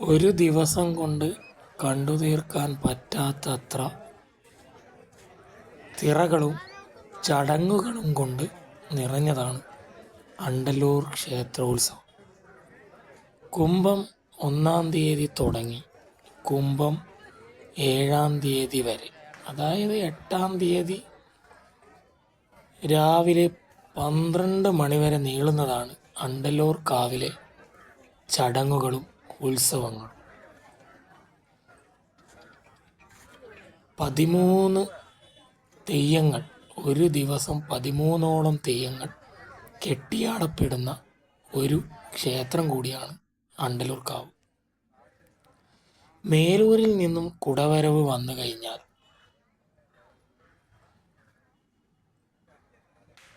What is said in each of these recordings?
ഒരു ദിവസം കൊണ്ട് കണ്ടു തീർക്കാൻ പറ്റാത്തത്ര തിറകളും ചടങ്ങുകളും കൊണ്ട് നിറഞ്ഞതാണ് അണ്ടല്ലൂർ ക്ഷേത്രോത്സവം. കുംഭം ഒന്നാം തീയതി തുടങ്ങി. കുംഭം ഏഴാം തീയതി വരെ. അതായത് എട്ടാം തീയതി രാവിലെ പന്ത്രണ്ട് മണിവരെ നീളുന്നതാണ് അണ്ടല്ലൂർ കാവിലെ ചടങ്ങുകളും ഉത്സവങ്ങളും പതിമൂന്ന് തെയ്യങ്ങൾ. ഒരു ദിവസം പതിമൂന്നോളം തെയ്യങ്ങൾ കെട്ടിയാടപ്പെടുന്ന ഒരു ക്ഷേത്രം കൂടിയാണ് അണ്ടലൂർ കാവ്. മേലൂരിൽ നിന്നും കുടവരവ് വന്നു കഴിഞ്ഞാൽ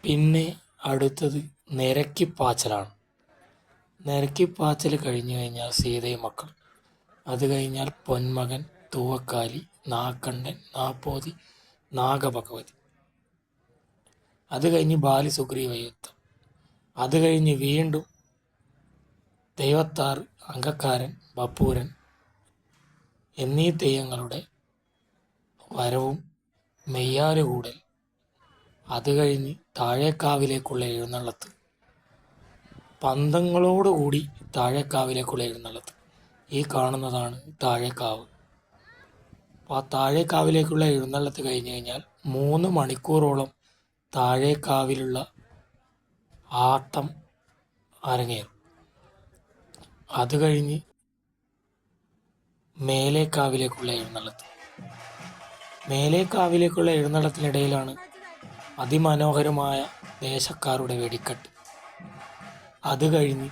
പിന്നെ അടുത്തത് നിരക്കിപ്പാച്ചലാണ്. നിരക്കിപ്പാച്ചൽ കഴിഞ്ഞു കഴിഞ്ഞാൽ സീതയും മക്കൾ. അത് കഴിഞ്ഞാൽ പൊന്മകൻ തൂവക്കാലി നാക്കണ്ടൻ നാപ്പോതി നാഗഭഗവതി. അത് കഴിഞ്ഞ് ബാലി സുഗ്രീവയുദ്ധം അത് കഴിഞ്ഞ് വീണ്ടും ദൈവത്താർ അങ്കക്കാരൻ ബപ്പൂരൻ എന്നീ തെയ്യങ്ങളുടെ വരവും മെയ്യാലുകൂടൽ. അത് കഴിഞ്ഞ് താഴേക്കാവിലേക്കുള്ള എഴുന്നള്ളത്ത്. പന്തങ്ങളോടുകൂടി താഴേക്കാവിലേക്കുള്ള എഴുന്നള്ളത്ത് ഈ കാണുന്നതാണ് താഴേക്കാവ്. അപ്പോൾ ആ താഴേക്കാവിലേക്കുള്ള എഴുന്നള്ളത്ത് കഴിഞ്ഞ് കഴിഞ്ഞാൽ മൂന്ന് മണിക്കൂറോളം താഴേക്കാവിലുള്ള ആട്ടം അരങ്ങേറും. അത് കഴിഞ്ഞ് മേലേക്കാവിലേക്കുള്ള എഴുന്നള്ളത്ത്. മേലേക്കാവിലേക്കുള്ള എഴുന്നള്ളത്തിനിടയിലാണ് അതിമനോഹരമായ ദേശക്കാരുടെ വെടിക്കെട്ട്. അത് കഴിഞ്ഞ്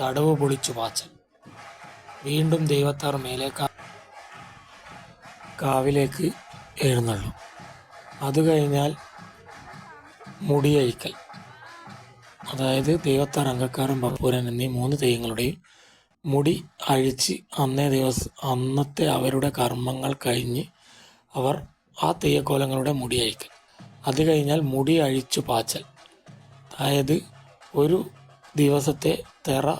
തടവ് പൊളിച്ചു പാച്ചൽ വീണ്ടും ദൈവത്താർ മേലെ കാവിലേക്ക് എഴുന്നള്ളും. അത് കഴിഞ്ഞാൽ മുടിയഴിക്കൽ. അതായത് ദൈവത്താർ അങ്കക്കാരൻ ബപ്പൂരൻ എന്നീ മൂന്ന് തെയ്യങ്ങളുടെയും മുടി അഴിച്ച് അന്നേ ദിവസം അന്നത്തെ അവരുടെ കർമ്മങ്ങൾ കഴിഞ്ഞ് അവർ ആ തെയ്യക്കോലങ്ങളുടെ മുടി അഴിക്കൽ അത് കഴിഞ്ഞാൽ മുടി അഴിച്ചു പാച്ചൽ. അതായത് ഒരു ദിവസത്തെ തെറ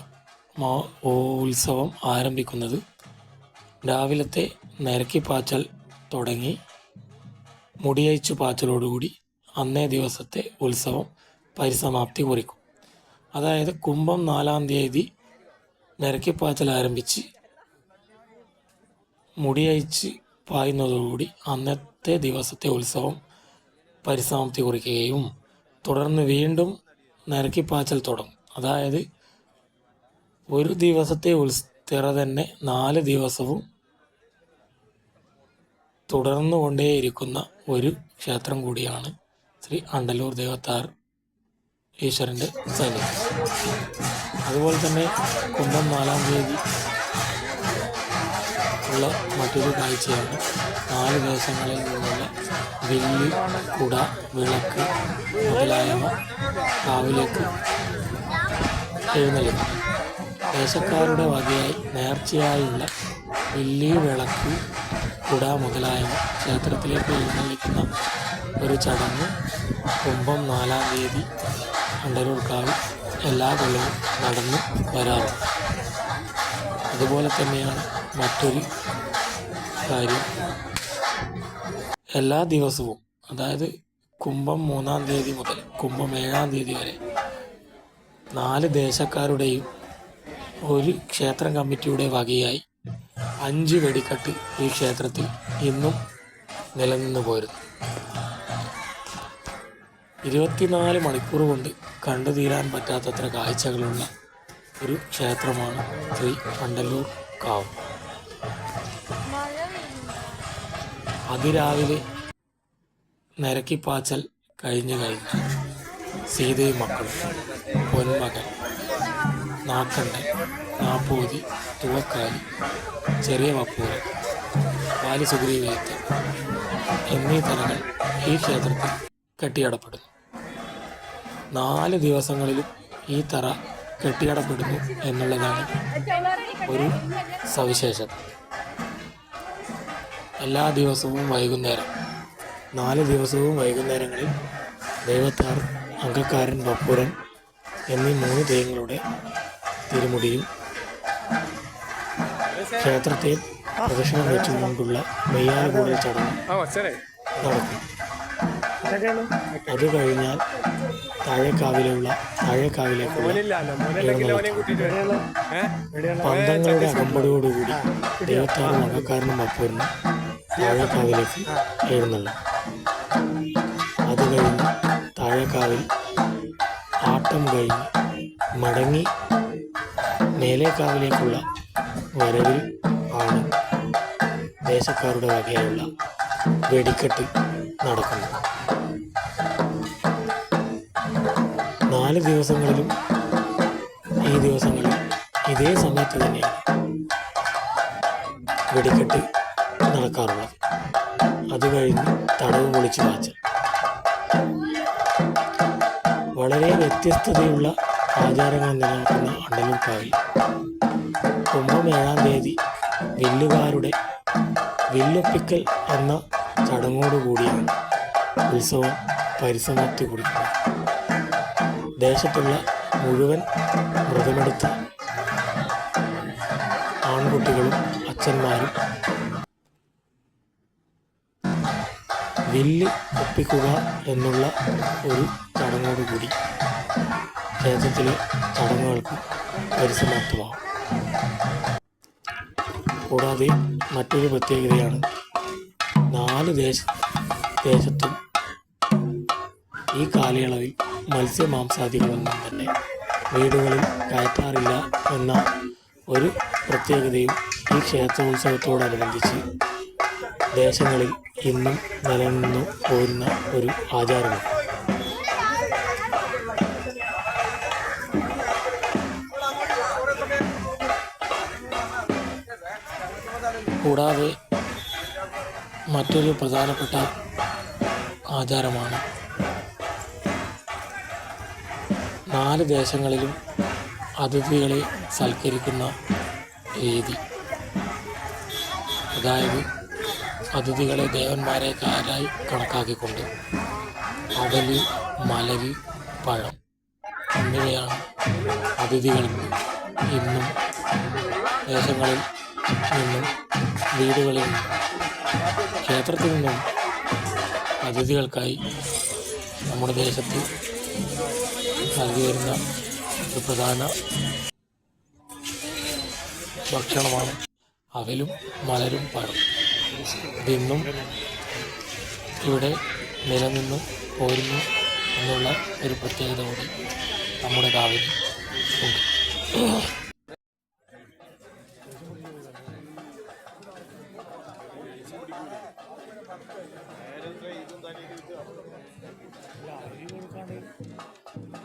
മാ- ഉത്സവം ആരംഭിക്കുന്നത് രാവിലത്തെ നരക്കിപ്പാച്ചൽ തുടങ്ങി മുടിയഴിച്ചു പാച്ചലോടുകൂടി അന്നേ ദിവസത്തെ ഉത്സവം പരിസമാപ്തി കുറിക്കും. അതായത് കുംഭം നാലാം തീയതി നരക്കിപ്പാച്ചൽ ആരംഭിച്ച് മുടിയഴിച്ച് പായുന്നതോടുകൂടി അന്നത്തെ ദിവസത്തെ ഉത്സവം പരിസമാപ്തി കുറിക്കുകയും തുടർന്ന് വീണ്ടും നരക്കിപ്പാച്ചൽ തുടങ്ങും. അതായത് ഒരു ദിവസത്തെ ഉത്സ് തന്നെ നാല് ദിവസവും തുടർന്നു കൊണ്ടേയിരിക്കുന്ന ഒരു ക്ഷേത്രം കൂടിയാണ് ശ്രീ അണ്ടലൂർ ദേവത്താർ ഈശ്വരന്റെ സന്നിധി. അതുപോലെ തന്നെ കുംഭം നാലാം തീയതി ഉള്ള മറ്റൊരു കാഴ്ചയാണ് നാല് ദിവസങ്ങളിൽ നിന്നുള്ള വെല്ലി കുട വിളക്ക് മുതലായവ കാവിലേക്ക് എഴുന്നള്ളിക്കും ദേശക്കാരുടെ വകയായി നേർച്ചയായുള്ള വെല്ലി വിളക്ക് കുട മുതലായവ ക്ഷേത്രത്തിലേക്ക് എഴുന്നള്ളിക്കുന്ന ഒരു ചടങ്ങ് കുംഭം നാലാം തീയതി അണ്ടരൂർക്കാവ് എല്ലാ കൊല്ലവും നടന്നു വരാറുണ്ട് അതുപോലെ തന്നെയാണ് മറ്റൊരു കാര്യം. എല്ലാ ദിവസവും അതായത് കുംഭം മൂന്നാം തീയതി മുതൽ കുംഭം ഏഴാം തീയതി വരെ നാല് ദേശക്കാരുടെയും ഒരു ക്ഷേത്രം കമ്മിറ്റിയുടെ വകയായി അഞ്ച് വെടിക്കെട്ട് ഈ ക്ഷേത്രത്തിൽ ഇന്നും നിലനിന്ന് പോരുന്നു. ഇരുപത്തിനാല് മണിക്കൂർ കൊണ്ട് കണ്ടു തീരാൻ പറ്റാത്തത്ര കാഴ്ചകളുള്ള ഒരു ക്ഷേത്രമാണ് ശ്രീ പണ്ടല്ലൂർ കാവ്. അതിരാവിലെ നിരക്കിപ്പാച്ചൽ കഴിഞ്ഞു കഴിഞ്ഞു. സീതയും മക്കളും. പൊന്മകൻ നാക്കണ്ടൻ നാപ്പൂതി തുവക്കാലി ചെറിയ വപ്പൂരൻ ബാലിസുഗ്രീവേത്ത് എന്നീ തലങ്ങൾ ഈ ക്ഷേത്രത്തിൽ കെട്ടിയടപ്പെടുന്നു. നാല് ദിവസങ്ങളിലും ഈ തറ കെട്ടിയടപ്പെടുന്നു എന്നുള്ളതാണ് ഒരു സവിശേഷത. എല്ലാ ദിവസവും വൈകുന്നേരം നാല് ദിവസവും വൈകുന്നേരങ്ങളിൽ ദൈവത്താർ അങ്കക്കാരൻ ബപ്പൂരൻ എന്നീ മൂന്ന് തെയ്യങ്ങളുടെ തിരുമുടിയും ക്ഷേത്രത്തെ പ്രദക്ഷിണം വെച്ചുകൊണ്ടുള്ള മെയ്യാലുകൂടൽ ചടങ്ങ് നടക്കും. അത് കഴിഞ്ഞാൽ താഴേക്കാവിലുള്ള താഴേക്കാവിലേക്കുള്ള പന്തങ്ങളുടെ അകമ്പടിയോടുകൂടി ദൈവത്താറും അകക്കാരനും അപ്പൂരിനും താഴേക്കാവിലേക്ക് എഴുന്നള്ളും അത് കഴിഞ്ഞ് താഴേക്കാവിൽ ആട്ടം കഴിഞ്ഞ് മടങ്ങി മേലേക്കാവിലേക്കുള്ള വരവിൽ ആണ് ദേശക്കാരുടെ വകയുള്ള വെടിക്കെട്ട് നടക്കുന്നത്. നാല് ദിവസങ്ങളിലും ഈ ദിവസങ്ങളിൽ ഇതേ സമയത്ത് തന്നെയാണ് വെടിക്കെട്ട് നടക്കാറുള്ളത്. അത് കഴിഞ്ഞ് തടവ് പൊളിച്ച് വാച്ചൽ വളരെ വ്യത്യസ്തതയുള്ള ആചാരങ്ങൾ നിലനിൽക്കുന്ന അണ്ടലൂർക്കാവിൽ കുംഭം ഏഴാം തീയതി വില്ലുകാരുടെ വില്ലൊപ്പിക്കൽ എന്ന ചടങ്ങോടുകൂടിയാണ് ഉത്സവം പരിസമാപ്തി കുറിക്കുന്നത് ദേശത്തുള്ള മുഴുവൻ വ്രതമെടുത്ത ആൺകുട്ടികളും അച്ഛന്മാരും വില്ല് ഒപ്പിക്കുക എന്നുള്ള ഒരു ചടങ്ങോടുകൂടി ക്ഷേത്രത്തിലെ ചടങ്ങുകൾക്ക് പരിസമാപ്തമാകും. കൂടാതെ മറ്റൊരു പ്രത്യേകതയാണ് നാല് ദേശ ദേശത്തും ഈ കാലയളവിൽ മത്സ്യമാംസാദികളൊന്നും തന്നെ വീടുകളിൽ കയറ്റാറില്ല എന്ന ഒരു പ്രത്യേകതയും ഈ ക്ഷേത്രോത്സവത്തോടനുബന്ധിച്ച് ദേശങ്ങളിൽ ഇന്നും നിലനിന്നു പോരുന്ന ഒരു ആചാരമാണ്. കൂടാതെ മറ്റൊരു പ്രധാനപ്പെട്ട ആചാരമാണ് നാല് ദേശങ്ങളിലും അതിഥികളെ സൽക്കരിക്കുന്ന രീതി. അതായത് അതിഥികളെ ദേവന്മാരെക്കാരായി കണക്കാക്കിക്കൊണ്ട് അവൽ മലരി പഴം എന്നിവയാണ് അതിഥികൾക്ക് ഇന്നും ദേശങ്ങളിൽ നിന്നും വീടുകളിൽ ക്ഷേത്രത്തിൽ നിന്നും അതിഥികൾക്കായി നമ്മുടെ ദേശത്ത് നൽകി വരുന്ന ഒരു പ്രധാന ഭക്ഷണമാണ് അവലും മലരും പഴം. ഇന്നും ഇവിടെ നിലനിന്ന് പോരുന്നു എന്നുള്ള ഒരു പ്രത്യേകത കൂടി നമ്മുടെ കാവിൽ ഉണ്ട്. ഇതും തന്നെ ഇത്